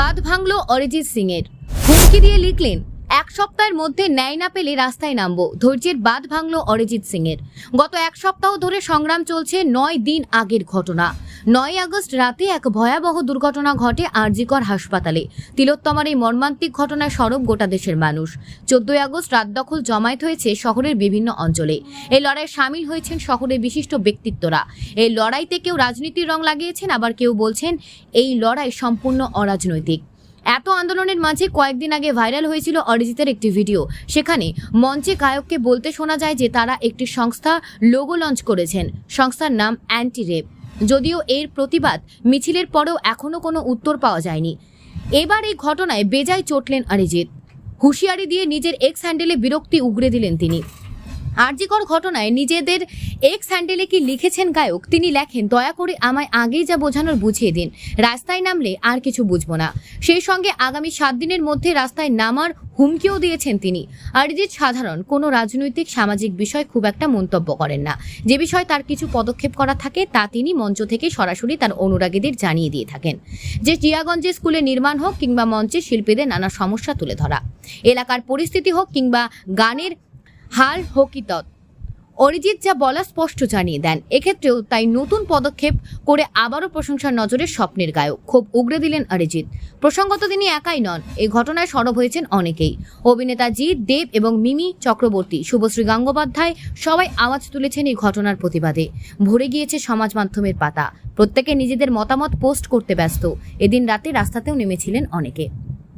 বাদ ভাঙল অরিজিৎ সিং এর হুমকি দিয়ে লিখলেন, এক সপ্তাহের মধ্যে ন্যায় না পেলে রাস্তায় নামব। ধৈর্যের বাদ ভাঙল অরিজিৎ সিং এর গত এক সপ্তাহ ধরে সংগ্রাম চলছে নয় দিন আগের ঘটনা। নয় আগস্ট রাতে এক ভয়াবহ দুর্ঘটনা ঘটে আরজিকর হাসপাতালে। তিলোত্তমার এই মর্মান্তিক ঘটনায় সরব গোটা দেশের মানুষ। চোদ্দই আগস্ট রাত দখল জমায়েত হয়েছে শহরের বিভিন্ন অঞ্চলে। এই লড়াইয়ে সামিল হয়েছেন শহরের বিশিষ্ট ব্যক্তিত্বরা। এই লড়াইতে কেউ রাজনীতির রং লাগিয়েছেন, আবার কেউ বলছেন এই লড়াই সম্পূর্ণ অরাজনৈতিক। এত আন্দোলনের মাঝে কয়েকদিন আগে ভাইরাল হয়েছিল অরিজিতের একটি ভিডিও। সেখানে মঞ্চে গায়ককে বলতে শোনা যায় যে তারা একটি সংস্থা লোগো লঞ্চ করেছেন। সংস্থার নাম অ্যান্টি রেপ যদিও এর প্রতিবাদ মিছিলের পরেও এখনও কোনো উত্তর পাওয়া যায়নি। এবার এই ঘটনায় বেজায় চটলেন অরিজিৎ। হুঁশিয়ারি দিয়ে নিজের এক্স হ্যান্ডেলে বিরক্তি উগরে দিলেন তিনি। আরজিকর ঘটনায় নিজেদের এক্স হ্যান্ডেলে কি লিখেছেন গায়ক? তিনি লেখেন, দয়া করে আমায় আগেই যা বোঝানোর বুঝিয়ে দিন। রাস্তায় নামলে আর কিছু বুঝব না। সেই সঙ্গে আগামী সাত দিনের মধ্যে রাস্তায় নামার হুমকিও দিয়েছেন তিনি। অরিজিৎ সাধারণ, কোনো রাজনৈতিক, সামাজিক বিষয় খুব একটা মন্তব্য করেন না। যে বিষয় তার কিছু পদক্ষেপ করা থাকে, তা তিনি মঞ্চ থেকে সরাসরি তার অনুরাগীদের জানিয়ে দিয়ে থাকেন। যে জিয়াগঞ্জে স্কুলে নির্মাণ হোক কিংবা মঞ্চে শিল্পীদের নানা সমস্যা তুলে ধরা। এলাকার পরিস্থিতি হোক কিংবা গানের হাল হকিতত অরিজিৎ যা বলা স্পষ্ট জানিয়ে দেন। এক্ষেত্রেও তাই নতুন পদক্ষেপ করে আবারও প্রশংসার নজরে স্বপ্নের গায়ক। খুব উগরে দিলেন অরিজিৎ। প্রসঙ্গত তিনি একাই নন। এই ঘটনায় সরব হয়েছেন অনেকেই। অভিনেতা জিৎ, দেব এবং মিমি চক্রবর্তী, শুভশ্রী গঙ্গোপাধ্যায় সবাই আওয়াজ তুলেছেন এই ঘটনার প্রতিবাদে। ভরে গিয়েছে সমাজ মাধ্যমের পাতা। প্রত্যেকে নিজেদের মতামত পোস্ট করতে ব্যস্ত। এদিন রাতে রাস্তাতেও নেমেছিলেন অনেকে।